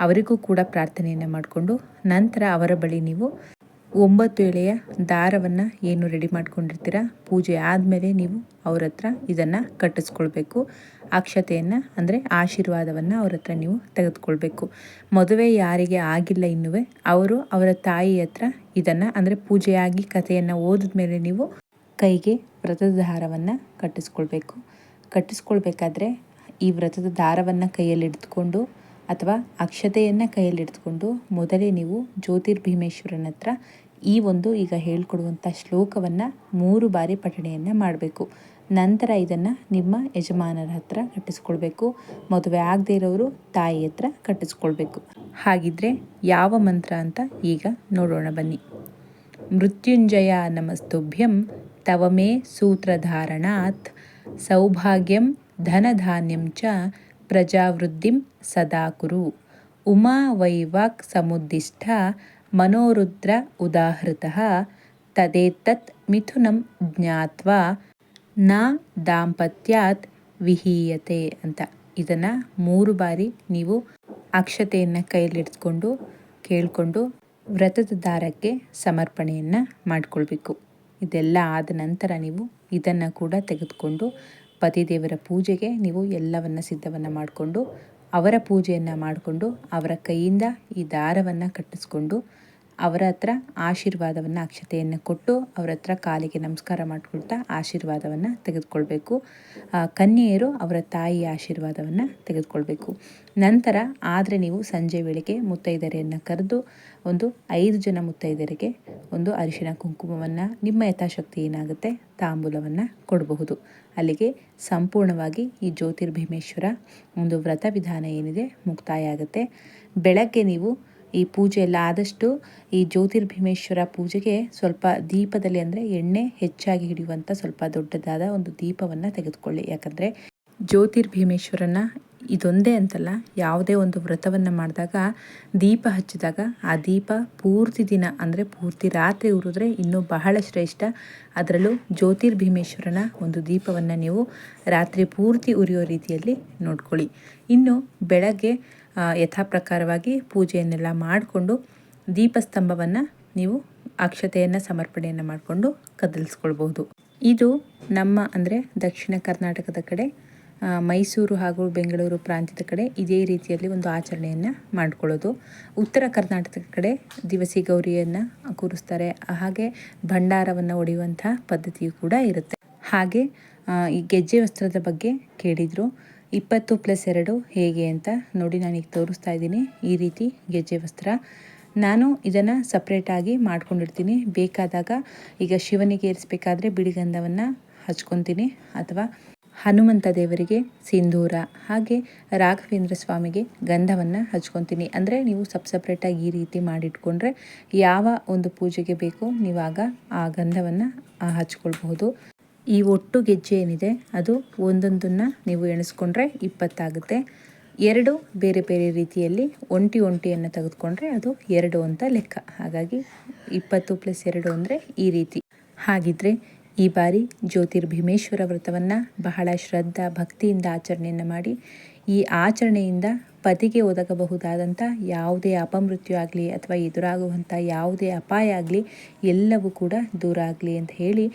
ಅವರಿಗೂ ಕೂಡ ಪ್ರಾರ್ಥನೆಯನ್ನು ಮಾಡಿಕೊಂಡು ನಂತರ ಅವರ ಬಳಿ ನೀವು ಒಂಬತ್ತು ಎಳೆಯ ದಾರವನ್ನು ಏನು ರೆಡಿ ಮಾಡ್ಕೊಂಡಿರ್ತೀರ? ಪೂಜೆ ಆದಮೇಲೆ ನೀವು ಅವ್ರ ಹತ್ರ ಇದನ್ನು ಕಟ್ಟಿಸ್ಕೊಳ್ಬೇಕು. ಅಕ್ಷತೆಯನ್ನು ಅಂದರೆ ಆಶೀರ್ವಾದವನ್ನು ಅವ್ರ ಹತ್ರ ನೀವು ತೆಗೆದುಕೊಳ್ಬೇಕು. ಮದುವೆ ಯಾರಿಗೆ ಆಗಿಲ್ಲ ಇನ್ನೂ ಅವರು ಅವರ ತಾಯಿ ಹತ್ರ ಇದನ್ನು ಅಂದರೆ ಪೂಜೆಯಾಗಿ ಕಥೆಯನ್ನು ಓದಿದ ಮೇಲೆ ನೀವು ಕೈಗೆ ವ್ರತದ ದಾರವನ್ನು ಕಟ್ಟಿಸ್ಕೊಳ್ಬೇಕು. ಕಟ್ಟಿಸ್ಕೊಳ್ಬೇಕಾದ್ರೆ ಈ ವ್ರತದ ದಾರವನ್ನು ಕೈಯಲ್ಲಿ ಹಿಡಿದುಕೊಂಡು ಅಥವಾ ಅಕ್ಷತೆಯನ್ನು ಕೈಯಲ್ಲಿ ಹಿಡಿದುಕೊಂಡು ಮೊದಲೇ ನೀವು ಜ್ಯೋತಿರ್ಭೀಮೇಶ್ವರನ ಹತ್ರ ಈ ಒಂದು ಈಗ ಹೇಳ್ಕೊಡುವಂಥ ಶ್ಲೋಕವನ್ನು ಮೂರು ಬಾರಿ ಪಠಣೆಯನ್ನು ಮಾಡಬೇಕು. ನಂತರ ಇದನ್ನು ನಿಮ್ಮ ಯಜಮಾನರ ಹತ್ರ ಕಟ್ಟಿಸ್ಕೊಳ್ಬೇಕು. ಮದುವೆ ಆಗದೇ ಇರೋರು ತಾಯಿ ಹತ್ರ ಕಟ್ಟಿಸ್ಕೊಳ್ಬೇಕು. ಹಾಗಿದ್ರೆ ಯಾವ ಮಂತ್ರ ಅಂತ ಈಗ ನೋಡೋಣ ಬನ್ನಿ. ಮೃತ್ಯುಂಜಯ ನಮಸ್ತುಭ್ಯಂ ತವಮೇ ಸೂತ್ರಧಾರಣಾತ್ ಸೌಭಾಗ್ಯಂ ಧನಧಾನ್ಯಂ ಚ ಪ್ರಜಾವೃದ್ಧಿಂ ಸದಾ ಕುರು ಉಮಾ ವೈವಾಕ್ ಸಮುದ್ದಿಷ್ಟ ಮನೋರುದ್ರ ಉದಾಹೃತಃ, ತದೇತತ್ ಮಿಥುನಂ ಜ್ಞಾತ್ವಾ, ನ ದಾಂಪತ್ಯಾತ್ ವಿಹೀಯತೆ ಅಂತ. ಇದನ್ನು ಮೂರು ಬಾರಿ ನೀವು ಅಕ್ಷತೆಯನ್ನು ಕೈಯಲ್ಲಿಡ್ಕೊಂಡು ಕೇಳಿಕೊಂಡು ವ್ರತದ ದಾರಕ್ಕೆ ಸಮರ್ಪಣೆಯನ್ನು ಮಾಡಿಕೊಳ್ಬೇಕು. ಇದೆಲ್ಲ ಆದ ನಂತರ ನೀವು ಇದನ್ನು ಕೂಡ ತೆಗೆದುಕೊಂಡು ಪತಿದೇವರ ಪೂಜೆಗೆ ನೀವು ಎಲ್ಲವನ್ನು ಸಿದ್ಧವನ್ನು ಮಾಡಿಕೊಂಡು ಅವರ ಪೂಜೆಯನ್ನು ಮಾಡಿಕೊಂಡು ಅವರ ಕೈಯಿಂದ ಈ ದಾರವನ್ನು ಕಟ್ಟಿಸ್ಕೊಂಡು ಅವರ ಹತ್ರ ಆಶೀರ್ವಾದವನ್ನು, ಅಕ್ಷತೆಯನ್ನು ಕೊಟ್ಟು ಅವರ ಹತ್ರ ಕಾಲಿಗೆ ನಮಸ್ಕಾರ ಮಾಡಿಕೊಳ್ತಾ ಆಶೀರ್ವಾದವನ್ನು ತೆಗೆದುಕೊಳ್ಬೇಕು. ಕನ್ಯೆಯರು ಅವರ ತಾಯಿಯ ಆಶೀರ್ವಾದವನ್ನು ತೆಗೆದುಕೊಳ್ಬೇಕು. ನಂತರ ಆದರೆ ನೀವು ಸಂಜೆ ವೇಳೆಗೆ ಮುತ್ತೈದೆಯರನ್ನು ಕರೆದು ಒಂದು ಐದು ಜನ ಮುತ್ತೈದೆಯರಿಗೆ ಒಂದು ಅರಿಶಿನ ಕುಂಕುಮವನ್ನು, ನಿಮ್ಮ ಯಥಾಶಕ್ತಿ ಏನಾಗುತ್ತೆ ತಾಂಬೂಲವನ್ನು ಕೊಡಬಹುದು. ಅಲ್ಲಿಗೆ ಸಂಪೂರ್ಣವಾಗಿ ಈ ಜ್ಯೋತಿರ್ಭೀಮೇಶ್ವರ ಒಂದು ವ್ರತ ವಿಧಾನ ಏನಿದೆ ಮುಕ್ತಾಯ ಆಗುತ್ತೆ ಬೆಳಗ್ಗೆ ನೀವು ಈ ಪೂಜೆ ಎಲ್ಲ ಆದಷ್ಟು ಈ ಜ್ಯೋತಿರ್ಭೀಮೇಶ್ವರ ಪೂಜೆಗೆ ಸ್ವಲ್ಪ ದೀಪದಲ್ಲಿ ಅಂದರೆ ಎಣ್ಣೆ ಹೆಚ್ಚಾಗಿ ಹಿಡಿಯುವಂಥ ಸ್ವಲ್ಪ ದೊಡ್ಡದಾದ ಒಂದು ದೀಪವನ್ನು ತೆಗೆದುಕೊಳ್ಳಿ. ಯಾಕಂದರೆ ಜ್ಯೋತಿರ್ಭೀಮೇಶ್ವರನ ಇದೊಂದೇ ಅಂತಲ್ಲ, ಯಾವುದೇ ಒಂದು ವ್ರತವನ್ನು ಮಾಡಿದಾಗ ದೀಪ ಹಚ್ಚಿದಾಗ ಆ ದೀಪ ಪೂರ್ತಿ ದಿನ, ಅಂದರೆ ಪೂರ್ತಿ ರಾತ್ರಿ ಉರಿದ್ರೆ ಇನ್ನೂ ಬಹಳ ಶ್ರೇಷ್ಠ. ಅದರಲ್ಲೂ ಜ್ಯೋತಿರ್ಭೀಮೇಶ್ವರನ ಒಂದು ದೀಪವನ್ನು ನೀವು ರಾತ್ರಿ ಪೂರ್ತಿ ಉರಿಯೋ ರೀತಿಯಲ್ಲಿ ನೋಡ್ಕೊಳ್ಳಿ. ಇನ್ನು ಬೆಳಗ್ಗೆ ಯಥಾಪ್ರಕಾರವಾಗಿ ಯಥಾ ಪ್ರಕಾರವಾಗಿ ಪೂಜೆಯನ್ನೆಲ್ಲ ಮಾಡಿಕೊಂಡು ದೀಪಸ್ತಂಭವನ್ನು ನೀವು ಅಕ್ಷತೆಯನ್ನು ಸಮರ್ಪಣೆಯನ್ನು ಮಾಡಿಕೊಂಡು ಕದಲಿಸ್ಕೊಳ್ಬಹುದು. ಇದು ನಮ್ಮ, ಅಂದರೆ ದಕ್ಷಿಣ ಕರ್ನಾಟಕದ ಕಡೆ ಮೈಸೂರು ಹಾಗೂ ಬೆಂಗಳೂರು ಪ್ರಾಂತ್ಯದ ಕಡೆ ಇದೇ ರೀತಿಯಲ್ಲಿ ಒಂದು ಆಚರಣೆಯನ್ನು ಮಾಡಿಕೊಳ್ಳೋದು. ಉತ್ತರ ಕರ್ನಾಟಕದ ಕಡೆ ದಿವಸಿ ಗೌರಿಯನ್ನು ಕೂರಿಸ್ತಾರೆ. ಹಾಗೆ ಭಂಡಾರವನ್ನು ಹೊಡೆಯುವಂಥ ಪದ್ಧತಿಯು ಕೂಡ ಇರುತ್ತೆ. ಹಾಗೆ ಈ ಗೆಜ್ಜೆ ವಸ್ತ್ರದ ಬಗ್ಗೆ ಕೇಳಿದರು. ಇಪ್ಪತ್ತು ಪ್ಲಸ್ ಎರಡು ಹೇಗೆ ಅಂತ ನೋಡಿ ನಾನೀಗ ತೋರಿಸ್ತಾ ಇದ್ದೀನಿ ಈ ರೀತಿ ಗೆಜ್ಜೆ ವಸ್ತ್ರ. ನಾನು ಇದನ್ನು ಸಪ್ರೇಟಾಗಿ ಮಾಡ್ಕೊಂಡಿರ್ತೀನಿ. ಬೇಕಾದಾಗ ಈಗ ಶಿವನಿಗೆ ಏರಿಸ್ಬೇಕಾದ್ರೆ ಬಿಡಿಗಂಧವನ್ನು ಹಚ್ಕೊತೀನಿ ಅಥವಾ ಹನುಮಂತ ದೇವರಿಗೆ ಸಿಂಧೂರ, ಹಾಗೆ ರಾಘವೇಂದ್ರ ಸ್ವಾಮಿಗೆ ಗಂಧವನ್ನು ಹಚ್ಕೊತೀನಿ. ಅಂದರೆ ನೀವು ಸಪ್ ಸಪ್ರೇಟಾಗಿ ಈ ರೀತಿ ಮಾಡಿಟ್ಕೊಂಡ್ರೆ ಯಾವ ಒಂದು ಪೂಜೆಗೆ ಬೇಕೋ ನೀವಾಗ ಆ ಗಂಧವನ್ನು ಹಚ್ಕೊಳ್ಬಹುದು. ಈ ಒಟ್ಟು ಗೆಜ್ಜೆ ಏನಿದೆ, ಅದು ಒಂದೊಂದನ್ನು ನೀವು ಎಣಿಸ್ಕೊಂಡ್ರೆ ಇಪ್ಪತ್ತಾಗುತ್ತೆ. ಎರಡು ಬೇರೆ ಬೇರೆ ರೀತಿಯಲ್ಲಿ ಒಂಟಿ ಒಂಟಿಯನ್ನು ತೆಗೆದುಕೊಂಡ್ರೆ ಅದು ಎರಡು ಅಂತ ಲೆಕ್ಕ. ಹಾಗಾಗಿ ಇಪ್ಪತ್ತು ಪ್ಲಸ್ ಎರಡು ಅಂದರೆ ಈ ರೀತಿ. ಹಾಗಿದ್ರೆ ಈ ಬಾರಿ ಜ್ಯೋತಿರ್ಭೀಮೇಶ್ವರ ವ್ರತವನ್ನು ಬಹಳ ಶ್ರದ್ಧಾ ಭಕ್ತಿಯಿಂದ ಆಚರಣೆಯನ್ನು ಮಾಡಿ, ಈ ಆಚರಣೆಯಿಂದ ಪತಿಗೆ ಒದಗಬಹುದಾದಂಥ ಯಾವುದೇ ಅಪಮೃತ್ಯು ಆಗಲಿ ಅಥವಾ ಎದುರಾಗುವಂಥ ಯಾವುದೇ ಅಪಾಯ ಆಗಲಿ ಎಲ್ಲವೂ ಕೂಡ ದೂರ ಆಗಲಿ ಅಂತ ಹೇಳಿ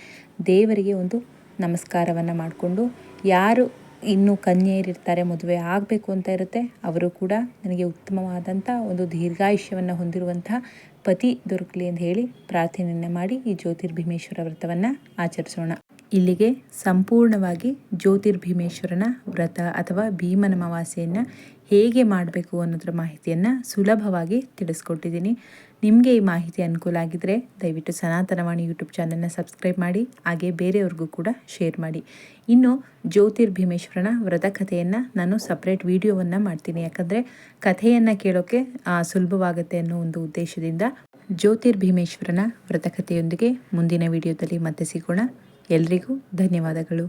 ದೇವರಿಗೆ ಒಂದು ನಮಸ್ಕಾರವನ್ನು ಮಾಡಿಕೊಂಡು, ಯಾರು ಇನ್ನು ಕನ್ಯೆಯರಿರ್ತಾರೆ ಮದುವೆ ಆಗಬೇಕು ಅಂತ ಇರುತ್ತೆ. ಅವರು ಕೂಡ ನನಗೆ ಉತ್ತಮವಾದಂಥ ಒಂದು ದೀರ್ಘಾಯುಷ್ಯವನ್ನು ಹೊಂದಿರುವಂತಹ ಪತಿ ದೊರಕಲಿ ಅಂತ ಹೇಳಿ ಪ್ರಾರ್ಥನೆಯನ್ನು ಮಾಡಿ ಈ ಜ್ಯೋತಿರ್ಭೀಮೇಶ್ವರ ವ್ರತವನ್ನು ಆಚರಿಸೋಣ. ಇಲ್ಲಿಗೆ ಸಂಪೂರ್ಣವಾಗಿ ಜ್ಯೋತಿರ್ಭೀಮೇಶ್ವರನ ವ್ರತ ಅಥವಾ ಭೀಮನ ಅಮಾವಾಸ್ಯೆಯನ್ನು ಹೇಗೆ ಮಾಡಬೇಕು ಅನ್ನೋದ್ರ ಮಾಹಿತಿಯನ್ನು ಸುಲಭವಾಗಿ ತಿಳಿಸ್ಕೊಟ್ಟಿದ್ದೀನಿ. ನಿಮಗೆ ಈ ಮಾಹಿತಿ ಅನುಕೂಲ ಆಗಿದ್ದರೆ ದಯವಿಟ್ಟು ಸನಾತನವಾಣಿ ಯೂಟ್ಯೂಬ್ ಚಾನಲ್ನ ಸಬ್ಸ್ಕ್ರೈಬ್ ಮಾಡಿ, ಹಾಗೆ ಬೇರೆಯವ್ರಿಗೂ ಕೂಡ ಶೇರ್ ಮಾಡಿ. ಇನ್ನು ಜ್ಯೋತಿರ್ಭೀಮೇಶ್ವರನ ವ್ರತ ಕಥೆಯನ್ನು ನಾನು ಸಪ್ರೇಟ್ ವಿಡಿಯೋವನ್ನು ಮಾಡ್ತೀನಿ. ಯಾಕಂದರೆ ಕಥೆಯನ್ನು ಕೇಳೋಕ್ಕೆ ಸುಲಭವಾಗುತ್ತೆ ಅನ್ನೋ ಒಂದು ಉದ್ದೇಶದಿಂದ ಜ್ಯೋತಿರ್ಭೀಮೇಶ್ವರನ ವ್ರತಕಥೆಯೊಂದಿಗೆ ಮುಂದಿನ ವಿಡಿಯೋದಲ್ಲಿ ಮತ್ತೆ ಸಿಗೋಣ. ಎಲ್ರಿಗೂ ಧನ್ಯವಾದಗಳು.